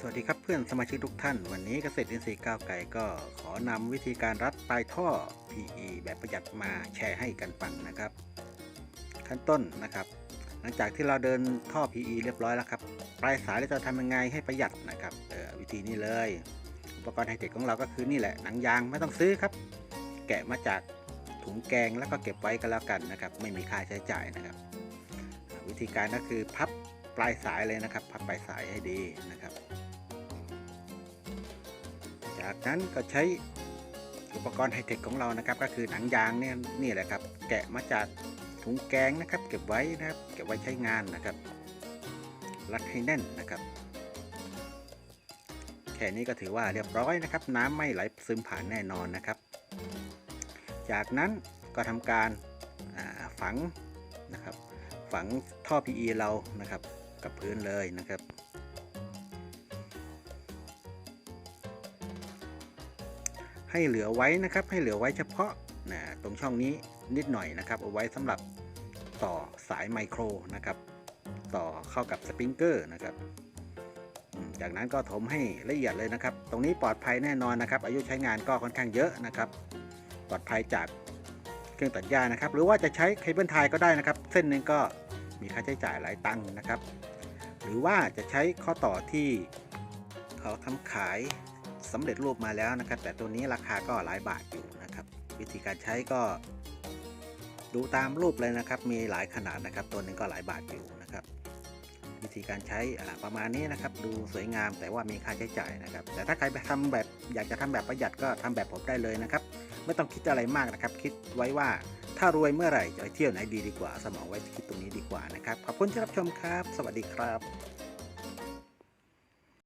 สวัสดีครับเพื่อนสมาชิกทุกท่าน วันนี้เกษตรอินทรีย์ก้าวไก่ก็ขอนำวิธีการรัดปลายท่อ PE แบบประหยัดมาแชร์ให้กันฟังนะครับ ขั้นต้นนะครับ หลังจากที่เราเดินท่อ PE เรียบร้อยแล้วครับ ปลายสายเราจะทำยังไงให้ประหยัดนะครับออวิธีนี้เลย อุปกรณ์ไฮเทคของเราก็คือนี่แหละหนังยางไม่ต้องซื้อครับ แกะมาจากถุงแกงแล้วก็เก็บไว้ก็แล้วกันนะครับ ไม่มีค่าใช้จ่ายนะครับ วิธีการก็คือพับปลายสายเลยนะครับ พับปลายสายให้ดีนะครับ จากนั้นก็ใช้อุปกรณ์ไฮเทคของเรานะครับ ก็คือหนังยางเนี่ยนี่แหละครับ แกะมาจากถุงแกงนะครับ เก็บไว้นะครับ เก็บไว้ใช้งานนะครับ รัดให้แน่นนะครับ แค่นี้ก็ถือว่าเรียบร้อยนะครับ น้ำไม่ไหลซึมผ่านแน่นอนนะครับ จากนั้นก็ทำการฝังนะครับ ฝังท่อ PE เรานะครับ กับพื้นเลยนะครับ ให้เหลือไว้นะครับ ให้เหลือไว้เฉพาะนะตรงช่องนี้นิดหน่อยนะครับ เอาไว้สำหรับต่อสายไมโครนะครับ ต่อเข้ากับสปริงเกอร์นะครับ จากนั้นก็ถมให้ละเอียดเลยนะครับ ตรงนี้ปลอดภัยแน่นอนนะครับ อายุใช้งานก็ค่อนข้างเยอะนะครับ ปลอดภัยจากเครื่องตัดหญ้านะครับ หรือว่าจะใช้เคเบิลไทยก็ได้นะครับ เส้นหนึ่งก็มีค่าใช้จ่ายหลายตังค์นะครับ หรือว่าจะใช้ข้อต่อที่เขาทำขาย สำเร็จรูปมาแล้วนะครับ แต่ตัวนี้ราคาก็หลายบาทอยู่นะครับ วิธีการใช้ก็ ดูตามรูปเลยนะครับ มีหลายขนาดนะครับ ตัวหนึงก็หลายบาทอยู่นะครับ วิธีการใช้ประมาณนี้นะครับ ดูสวยงามแต่ว่ามีค่าใช้จ่ายนะครับ แต่ถ้าใครไปทำแบบอยากจะทำแบบประหยัดก็ทำแบบผมได้เลยนะครับ ไม่ต้องคิดอะไรมากนะครับ คิดไว้ว่าถ้ารวยเมื่อไหร่จะไปเที่ยวไหนดีดีกว่า สมองไว้คิดตรงนี้ดีกว่านะครับ ขอบคุณที่รับชมครับ สวัสดีครับ